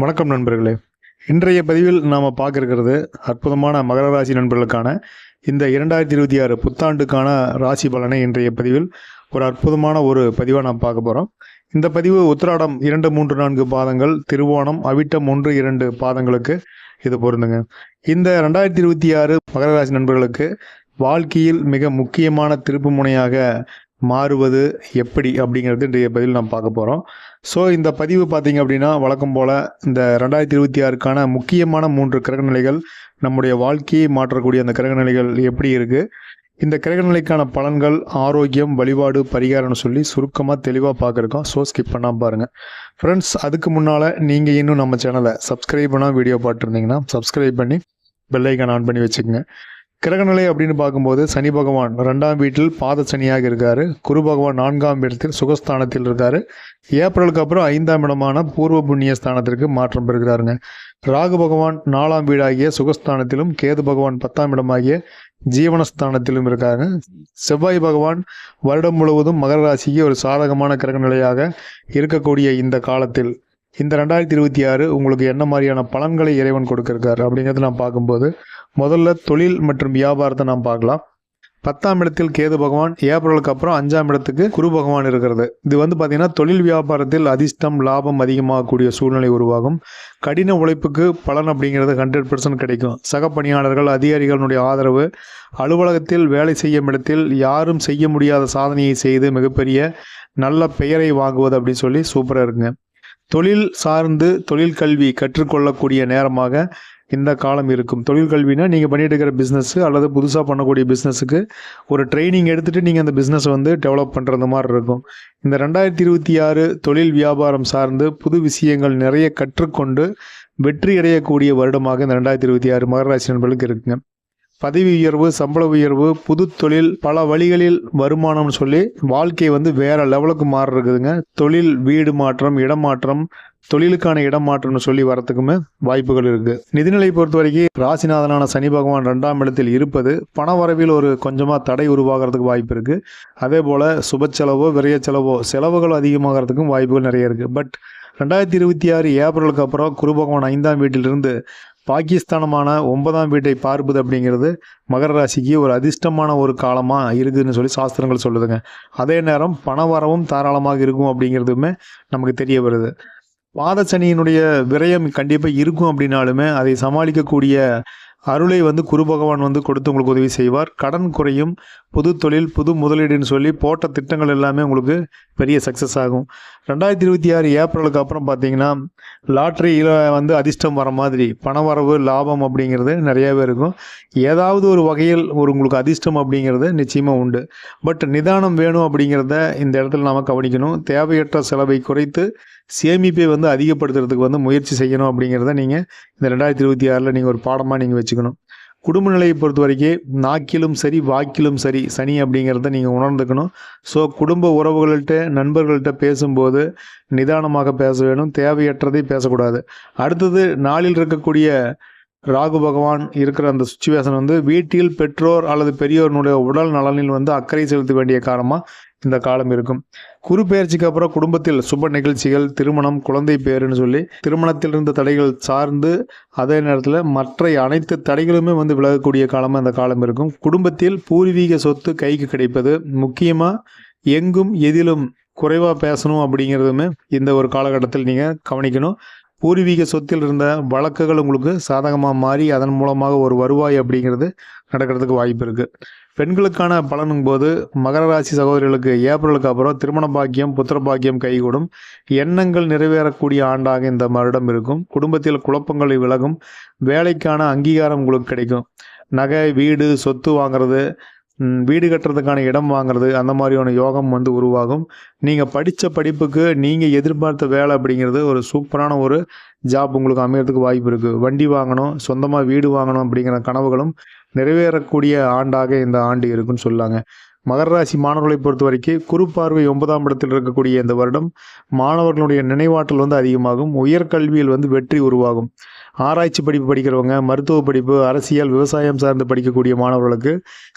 வணக்கம் நண்பர்களே. இன்றைய பதிவில் நாம் பார்க்க இருக்கிறது அற்புதமான மகர ராசி நண்பர்களுக்கான இந்த இரண்டாயிரத்தி இருபத்தி ஆறு புத்தாண்டுக்கான ராசி பலனை இன்றைய பதிவில் ஒரு அற்புதமான ஒரு பதிவாக நாம் பார்க்க போகிறோம் இந்த பதிவு உத்திராடம் இரண்டு மூன்று நான்கு பாதங்கள் திருவோணம் அவிட்டம் ஒன்று இரண்டு பாதங்களுக்கு இது பொருந்துங்க. இந்த ரெண்டாயிரத்தி இருபத்தி ஆறு மகர ராசி நண்பர்களுக்கு வாழ்க்கையில் மிக முக்கியமான திருப்பு முனையாக மாறுவது எப்படி அப்படிங்கிறது இன்றைய பதிவில் நாம் பார்க்க போகிறோம் ஸோ இந்த பதிவு பார்த்தீங்க அப்படின்னா வழக்கம் போல் இந்த ரெண்டாயிரத்தி இருபத்தி ஆறுக்கான முக்கியமான மூன்று கிரகநிலைகள் நம்முடைய வாழ்க்கையை மாற்றக்கூடிய அந்த கிரகநிலைகள் எப்படி இருக்குது இந்த கிரகநிலைக்கான பலன்கள் ஆரோக்கியம் வழிபாடு பரிகாரம்னு சொல்லி சுருக்கமாக தெளிவாக பார்க்குறோம் ஸோ ஸ்கிப் பண்ணாமல் பாருங்கள் ஃப்ரெண்ட்ஸ் அதுக்கு முன்னால் நீங்கள் இன்னும் நம்ம சேனலை சப்ஸ்கிரைப் பண்ணால் வீடியோ பார்த்துருந்தீங்கன்னா சப்ஸ்கிரைப் பண்ணி பெல்லைக்கான் ஆன் பண்ணி வச்சுக்கோங்க. கிரகநிலை அப்படின்னு பார்க்கும்போது சனி பகவான் ரெண்டாம் வீட்டில் பாத சனியாக இருக்காரு. குரு பகவான் நான்காம் இடத்தில் சுகஸ்தானத்தில் இருக்காரு. ஏப்ரலுக்கு அப்புறம் ஐந்தாம் இடமான பூர்வ புண்ணிய ஸ்தானத்திற்கு மாற்றம் பெறுகிறாருங்க. ராகு பகவான் நாலாம் வீடாகிய சுகஸ்தானத்திலும் கேது பகவான் பத்தாம் இடமாகிய ஜீவனஸ்தானத்திலும் இருக்காங்க. செவ்வாய் பகவான் வருடம் முழுவதும் மகர ராசிக்கு ஒரு சாதகமான கிரகநிலையாக இருக்கக்கூடிய இந்த காலத்தில் இந்த ரெண்டாயிரத்தி இருபத்தி ஆறு உங்களுக்கு என்ன மாதிரியான பலன்களை இறைவன் கொடுக்கிருக்காரு அப்படிங்கிறத நான் பார்க்கும்போது முதல்ல தொழில் மற்றும் வியாபாரத்தை நாம் பார்க்கலாம். பத்தாம் இடத்தில் கேது பகவான் ஏப்ரலுக்கு அப்புறம் அஞ்சாம் இடத்துக்கு குரு பகவான் இருக்கிறது. இது வந்து பார்த்தீங்கன்னா தொழில் வியாபாரத்தில் அதிர்ஷ்டம் லாபம் அதிகமாகக்கூடிய சூழ்நிலை உருவாகும். கடின உழைப்புக்கு பலன் அப்படிங்கிறது ஹண்ட்ரட் பர்சன்ட் கிடைக்கும். சக பணியாளர்கள் அதிகாரிகளுடைய ஆதரவு அலுவலகத்தில் வேலை செய்யும் இடத்தில் யாரும் செய்ய முடியாத சாதனையை செய்து மிகப்பெரிய நல்ல பெயரை வாங்குவது அப்படின்னு சொல்லி சூப்பராக இருக்குங்க. தொழில் சார்ந்து தொழில் கல்வி கற்றுக்கொள்ளக்கூடிய நேரமாக இந்த காலம் இருக்கும். தொழில் கல்வினா நீங்கள் பண்ணிட்டு இருக்கிற பிஸ்னஸ்ஸு அல்லது புதுசாக பண்ணக்கூடிய பிஸ்னஸுக்கு ஒரு ட்ரைனிங் எடுத்துகிட்டு நீங்கள் அந்த பிஸ்னஸை வந்து டெவலப் பண்ணுறது மாதிரி இருக்கும். இந்த ரெண்டாயிரத்தி இருபத்தி ஆறு தொழில் வியாபாரம் சார்ந்து புது விஷயங்கள் நிறைய கற்றுக்கொண்டு வெற்றி அடையக்கூடிய வருடமாக இந்த ரெண்டாயிரத்தி இருபத்தி ஆறு மகர ராசி நண்பர்களுக்கு இருக்குங்க. பதவி உயர்வு சம்பள உயர்வு புது தொழில் பல வழிகளில் வருமானம்னு சொல்லி வாழ்க்கை வந்து வேற லெவலுக்கு மாறுறதுங்க தொழில் வீடு மாற்றம் இடமாற்றம் தொழிலுக்கான இடம் மாற்றம்னு சொல்லி வரத்துக்குமே வாய்ப்புகள் இருக்கு. நிதிநிலை பொறுத்த வரைக்கும் ராசிநாதனான சனி பகவான் ரெண்டாம் இடத்தில் இருப்பது பண வரவில் ஒரு கொஞ்சமாக தடை உருவாகிறதுக்கு வாய்ப்பு இருக்கு. அதே போல சுப செலவோ விரைய செலவோ செலவுகள் அதிகமாகிறதுக்கும் வாய்ப்புகள் நிறைய இருக்கு. பட் ரெண்டாயிரத்தி இருபத்தி ஆறு ஏப்ரலுக்கு அப்புறம் குரு பகவான் ஐந்தாம் வீட்டிலிருந்து பாகிஸ்தானமான ஒன்பதாம் வீட்டை பார்ப்பது அப்படிங்கிறது மகர ராசிக்கு ஒரு அதிர்ஷ்டமான ஒரு காலமாக இருக்குதுன்னு சொல்லி சாஸ்திரங்கள் சொல்லுதுங்க. அதே நேரம் பண வரவும் தாராளமாக இருக்கும் அப்படிங்கிறதுமே நமக்கு தெரிய வருது. வாதசனியினுடைய விரயம் கண்டிப்பாக இருக்கும் அப்படின்னாலுமே அதை சமாளிக்கக்கூடிய அருளை வந்து குரு பகவான் வந்து கொடுத்து உங்களுக்கு உதவி செய்வார். கடன் குறையும் புது தொழில் புது முதலீடுன்னு சொல்லி போட்ட திட்டங்கள் எல்லாமே உங்களுக்கு பெரிய சக்ஸஸ் ஆகும். ரெண்டாயிரத்தி இருபத்தி ஆறு ஏப்ரலுக்கு அப்புறம் பார்த்தீங்கன்னா லாட்ரியில் வந்து அதிர்ஷ்டம் வர மாதிரி பண வரவு லாபம் அப்படிங்கிறது நிறையாவே இருக்கும். ஏதாவது ஒரு வகையில் ஒரு உங்களுக்கு அதிர்ஷ்டம் அப்படிங்கிறது நிச்சயமாக உண்டு. பட் நிதானம் வேணும் அப்படிங்கிறத இந்த இடத்துல நாம் கவனிக்கணும். தேவையற்ற செலவை குறைத்து சேமிப்பை வந்து அதிகப்படுத்துறதுக்கு வந்து முயற்சி செய்யணும் அப்படிங்கிறத நீங்கள் இந்த ரெண்டாயிரத்தி இருபத்தி ஆறில் நீங்கள் ஒரு பாடமாக நீங்கள் வச்சுக்கணும். குடும்ப நிலையை பொறுத்த வரைக்கும் நாக்கிலும் சரி வாக்கிலும் சரி சனி அப்படிங்கிறத நீங்கள் உணர்ந்துக்கணும். ஸோ குடும்ப உறவுகள்கிட்ட நண்பர்கள்ட்ட பேசும்போது நிதானமாக பேச வேணும் தேவையற்றதை பேசக்கூடாது. அடுத்தது நாளில் இருக்கக்கூடிய ராகு பகவான் இருக்கிற அந்த சுச்சுவேஷன் வந்து வீட்டில் பெற்றோர் அல்லது பெரியோருடைய உடல் நலனில் வந்து அக்கறை செலுத்த வேண்டிய காரணமாக இந்த காலம் இருக்கும். குரு பெயர்ச்சிக்கு அப்புறம் குடும்பத்தில் சுப நிகழ்ச்சிகள் திருமணம் குழந்தை பேருன்னு சொல்லி திருமணத்தில் இருந்த தடைகள் சார்ந்து அதே நேரத்தில் மற்ற அனைத்து தடைகளுமே வந்து விலகக்கூடிய காலமாக இந்த காலம் இருக்கும். குடும்பத்தில் பூர்வீக சொத்து கைக்கு கிடைப்பது முக்கியமாக எங்கும் எதிலும் குறைவாக பேசணும் அப்படிங்கிறதுமே இந்த ஒரு காலகட்டத்தில் நீங்கள் கவனிக்கணும். பூர்வீக சொத்தில் இருந்த வழக்குகள் உங்களுக்கு சாதகமாக மாறி அதன் மூலமாக ஒரு வருவாய் அப்படிங்கிறது நடக்கிறதுக்கு வாய்ப்பு இருக்குது பெண்களுக்கான பலனும் போது மகர ராசி சகோதரிகளுக்கு ஏப்ரலுக்கு அப்புறம் திருமண பாக்கியம் புத்திர பாக்கியம் கைகூடும். எண்ணங்கள் நிறைவேறக்கூடிய ஆண்டாக இந்த வருடம் இருக்கும். குடும்பத்தில் குழப்பங்கள் விலகும். வேலைக்கான அங்கீகாரம் உங்களுக்கு கிடைக்கும். நகை வீடு சொத்து வாங்குறது வீடு கட்டுறதுக்கான இடம் வாங்குறது அந்த மாதிரியான யோகம் வந்து உருவாகும். நீங்கள் படித்த படிப்புக்கு நீங்கள் எதிர்பார்த்த வேலை அப்படிங்கிறது ஒரு சூப்பரான ஒரு ஜாப் உங்களுக்கு அமையறதுக்கு வாய்ப்பு இருக்குது வண்டி வாங்கணும் சொந்தமாக வீடு வாங்கணும் அப்படிங்கிற கனவுகளும் நிறைவேறக்கூடிய ஆண்டாக இந்த ஆண்டு இருக்குன்னு சொல்லாங்க. மகர ராசி மாணவர்களை பொறுத்த வரைக்கும் குறுப்பார்வை ஒன்பதாம் இடத்தில் இருக்கக்கூடிய இந்த வருடம் மாணவர்களுடைய நினைவாற்றல் வந்து அதிகமாகும். உயர்கல்வியில் வந்து வெற்றி உருவாகும். ஆராய்ச்சி படிப்பு படிக்கிறவங்க மருத்துவ படிப்பு அரசியல் விவசாயம் சார்ந்து படிக்கக்கூடிய மாணவர்களுக்கு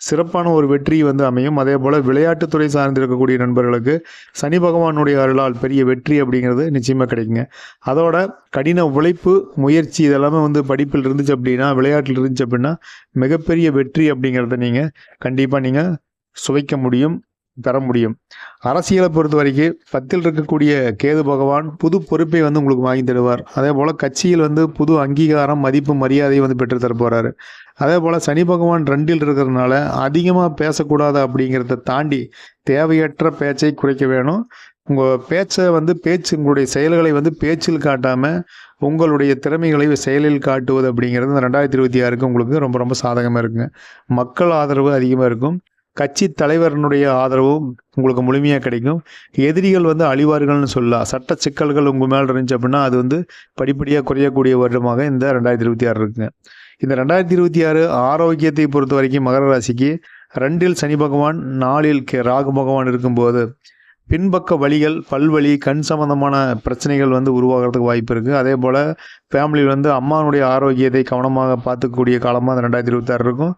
சிறப்பான ஒரு வெற்றி வந்து அமையும். அதே போல் விளையாட்டுத்துறை சார்ந்து இருக்கக்கூடிய நண்பர்களுக்கு சனி பகவானுடைய அருளால் பெரிய வெற்றி அப்படிங்கிறது நிச்சயமாக கிடைக்குங்க. அதோட கடின உழைப்பு முயற்சி இதெல்லாமே வந்து படிப்பில் இருந்துச்சு அப்படின்னா விளையாட்டில் இருந்துச்சு அப்படின்னா மிகப்பெரிய வெற்றி அப்படிங்கிறத நீங்கள் கண்டிப்பாக நீங்கள் சுவைக்க முடியும். பெற முடியும். அரசியலை பொறுத்த வரைக்கும் பத்தில் இருக்கக்கூடிய கேது பகவான் புது பொறுப்பை வந்து உங்களுக்கு வாங்கி தருவார். அதே போல் கட்சியில் வந்து புது அங்கீகாரம் மதிப்பு மரியாதையை வந்து பெற்று தர போகிறாரு அதே போல் சனி பகவான் ரெண்டில் இருக்கிறதுனால அதிகமாக பேசக்கூடாது அப்படிங்கிறத தாண்டி தேவையற்ற பேச்சை குறைக்க வேணும். உங்கள் பேச்சை வந்து பேச்சு உங்களுடைய செயல்களை வந்து பேச்சில் காட்டாமல் உங்களுடைய திறமைகளை செயலில் காட்டுவது அப்படிங்கிறது இந்த ரெண்டாயிரத்தி இருபத்தி ஆறுக்கு உங்களுக்கு ரொம்ப ரொம்ப சாதகமாக இருக்குங்க. மக்கள் ஆதரவு அதிகமாக இருக்கும். கட்சி தலைவரனுடைய ஆதரவும் உங்களுக்கு முழுமையாக கிடைக்கும். எதிரிகள் வந்து அழிவார்கள்னு சொல்லலாம் சட்ட சிக்கல்கள் உங்கள் மேலே இருந்துச்சு அப்படின்னா அது வந்து படிப்படியாக குறையக்கூடிய வருடமாக இந்த ரெண்டாயிரத்தி இருபத்தி ஆறு இருக்குங்க. இந்த ரெண்டாயிரத்தி இருபத்தி ஆறு ஆரோக்கியத்தை பொறுத்த வரைக்கும் மகர ராசிக்கு ரெண்டில் சனி பகவான் நாலில் ராகு பகவான் இருக்கும்போது பின்பக்க வழிகள் பல்வழி கண் சம்பந்தமான பிரச்சனைகள் வந்து உருவாகிறதுக்கு வாய்ப்பு இருக்குது அதே போல் ஃபேமிலியில் வந்து அம்மானுடைய ஆரோக்கியத்தை கவனமாக பார்த்துக்கக்கூடிய காலமாக அந்த ரெண்டாயிரத்தி இருபத்தாறு இருக்கும்.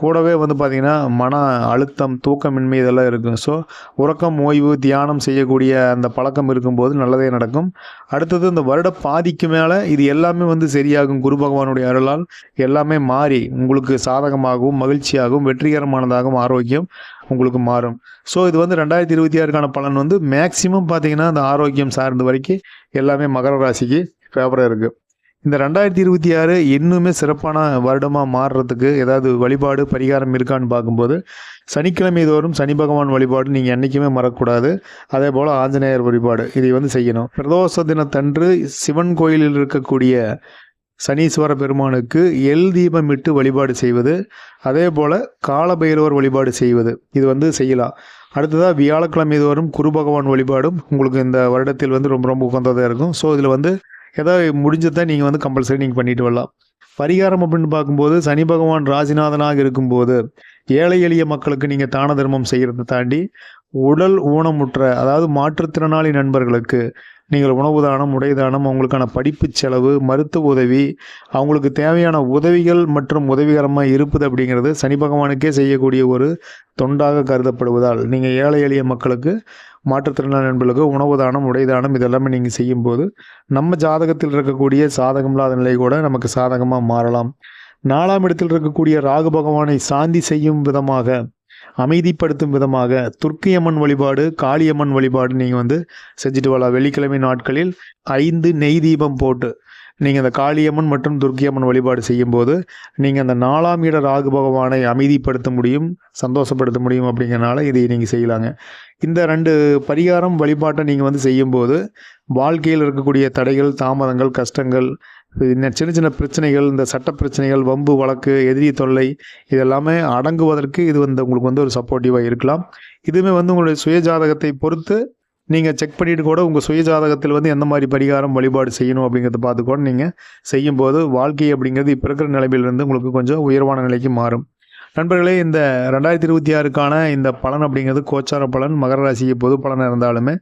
கூடவே வந்து பார்த்திங்கன்னா மன அழுத்தம் தூக்கமின்மை இதெல்லாம் இருக்கும் ஸோ உறக்கம் ஓய்வு தியானம் செய்யக்கூடிய அந்த பழக்கம் இருக்கும்போது நல்லதே நடக்கும். அடுத்தது இந்த வருட பாதிக்கு மேலே இது எல்லாமே வந்து சரியாகும். குரு பகவானுடைய அருளால் எல்லாமே மாறி உங்களுக்கு சாதகமாகவும் மகிழ்ச்சியாகவும் வெற்றிகரமானதாகவும் ஆரோக்கியம் உங்களுக்கு மாறும். ஸோ இது வந்து ரெண்டாயிரத்தி இருபத்தி ஆறுக்கான பலன் வந்து மேக்சிமம் பார்த்தீங்கன்னா அந்த ஆரோக்கியம் சார்ந்த வரைக்கும் எல்லாமே மகர ராசிக்கு ஃபேவராக இருக்குது இந்த ரெண்டாயிரத்தி இருபத்தி ஆறு இன்னுமே சிறப்பான வருடமாக மாறுறதுக்கு ஏதாவது வழிபாடு பரிகாரம் இருக்கான்னு பார்க்கும்போது சனிக்கிழமை தோறும் சனி பகவான் வழிபாடு நீங்கள் என்றைக்குமே மறக்கக்கூடாது. அதே போல் ஆஞ்சநேயர் வழிபாடு இதை வந்து செய்யணும். பிரதோஷ தினத்தன்று சிவன் கோயிலில் இருக்கக்கூடிய சனீஸ்வர பெருமானுக்கு எல் தீபம் இட்டு வழிபாடு செய்வது அதே போல் காலபைரவர் வழிபாடு செய்வது. இது வந்து செய்யலாம். அடுத்ததாக வியாழக்கிழமை தோறும் குரு பகவான் வழிபாடும் உங்களுக்கு இந்த வருடத்தில் வந்து ரொம்ப ரொம்ப உகந்ததாக இருக்கும். ஸோ இதில் வந்து ஏதாவது முடிஞ்சதை நீங்கள் வந்து கம்பல்சரி நீங்கள் பண்ணிட்டு வரலாம். பரிகாரம் அப்படின்னு பார்க்கும்போது சனி பகவான் ராசிநாதனாக இருக்கும்போது ஏழை எளிய மக்களுக்கு நீங்கள் தான தர்மம் செய்கிறத தாண்டி உடல் ஊனமுற்ற அதாவது மாற்றுத்திறனாளி நண்பர்களுக்கு நீங்கள் உணவு தானம் உடை தானம் அவங்களுக்கான படிப்பு செலவு மருத்துவ உதவி அவங்களுக்கு தேவையான உதவிகள் மற்றும் உதவிகரமாக இருப்பது அப்படிங்கிறது சனி பகவானுக்கே செய்யக்கூடிய ஒரு தொண்டாக கருதப்படுவதால் நீங்கள் ஏழை எளிய மக்களுக்கு மாற்றுத்திறனாளி நண்பர்களுக்கு உணவு தானம் உடை தானம் இதெல்லாமே நீங்கள் செய்யும்போது நம்ம ஜாதகத்தில் இருக்கக்கூடிய சாதகமில்லாத நிலை கூட நமக்கு சாதகமாக மாறலாம். நாலாம் இடத்தில் இருக்கக்கூடிய ராகு பகவானை சாந்தி செய்யும் விதமாக அமைதிப்படுத்தும் விதமாக துர்க்கியம்மன் வழிபாடு காளியம்மன் வழிபாடு நீங்கள் வந்து செஞ்சுட்டு வரலாம். வெள்ளிக்கிழமை நாட்களில் ஐந்து நெய் தீபம் போட்டு நீங்கள் அந்த காளியம்மன் மற்றும் துர்க்கியம்மன் வழிபாடு செய்யும்போது நீங்கள் அந்த நாலாம் இட ராகு பகவானை அமைதிப்படுத்த முடியும் சந்தோஷப்படுத்த முடியும் அப்படிங்கிறனால இதை நீங்கள் செய்யலாங்க. இந்த ரெண்டு பரிகாரம் வழிபாட்டை நீங்கள் வந்து செய்யும்போது வாழ்க்கையில் இருக்கக்கூடிய தடைகள் தாமதங்கள் கஷ்டங்கள் இந்த சின்ன சின்ன பிரச்சனைகள் இந்த சட்ட பிரச்சனைகள் வம்பு வழக்கு எதிரி தொல்லை இதெல்லாமே அடங்குவதற்கு இது வந்து உங்களுக்கு வந்து ஒரு சப்போர்ட்டிவாக இருக்கலாம். இதுவுமே வந்து உங்களுடைய சுய ஜாதகத்தை பொறுத்து நீங்கள் செக் பண்ணிட்டு கூட உங்கள் சுய ஜாதகத்தில் வந்து எந்த மாதிரி பரிகாரம் வழிபாடு செய்யணும் அப்படிங்கிறத பார்த்துக்கோன்னு நீங்கள் செய்யும்போது வாழ்க்கை அப்படிங்கிறது இப்போ இருக்கிற நிலைமையிலிருந்து உங்களுக்கு கொஞ்சம் உயர்வான நிலைக்கு மாறும். நண்பர்களே இந்த ரெண்டாயிரத்தி இருபத்தி ஆறுக்கான இந்த பலன் அப்படிங்கிறது கோச்சார பலன் மகர ராசிக்கு பொது பலன் இருந்தாலுமே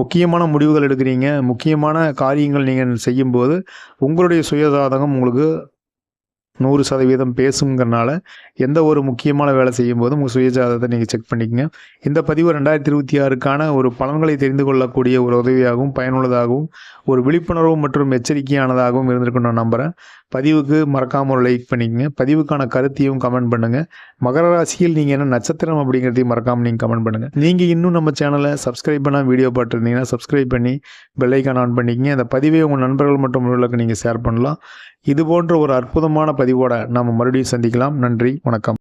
முக்கியமான முடிவுகள் எடுக்கிறீங்க. முக்கியமான காரியங்கள் நீங்கள் செய்யும்போது உங்களுடைய சுயசாதகம் உங்களுக்கு நூறு சதவீதம் பேசுங்கிறனால எந்த ஒரு முக்கியமான வேலை செய்யும் போதும் உங்கள் சுயஜாதத்தை நீங்கள் செக் பண்ணிக்கங்க. இந்த பதிவு ரெண்டாயிரத்தி இருபத்தி ஆறுக்கான ஒரு பலன்களை தெரிந்து கொள்ளக்கூடிய ஒரு உதவியாகவும் பயனுள்ளதாகவும் ஒரு விழிப்புணர்வு மற்றும் எச்சரிக்கையானதாகவும் இருந்திருக்கும் நான் நம்புகிறேன் பதிவுக்கு மறக்காமல் ஒரு லைக் பண்ணிக்கங்க. பதிவுக்கான கருத்தையும் கமெண்ட் பண்ணுங்கள் மகர ராசியில் நீங்கள் என்ன நட்சத்திரம் அப்படிங்கிறதையும் மறக்காமல் நீங்கள் கமெண்ட் பண்ணுங்கள் நீங்கள் இன்னும் நம்ம சேனலை சப்ஸ்கிரைப் பண்ணால் வீடியோ பார்த்துருந்தீங்கன்னா சப்ஸ்கிரைப் பண்ணி பெல்லைக்கான் ஆன் பண்ணிக்கங்க. அந்த பதிவை உங்கள் நண்பர்கள் மற்றும் உறவுகளுக்கு நீங்கள் ஷேர் பண்ணலாம். இது போன்ற ஒரு அற்புதமான பதிவோட நாம் மறுபடியும் சந்திக்கலாம். நன்றி. வணக்கம்.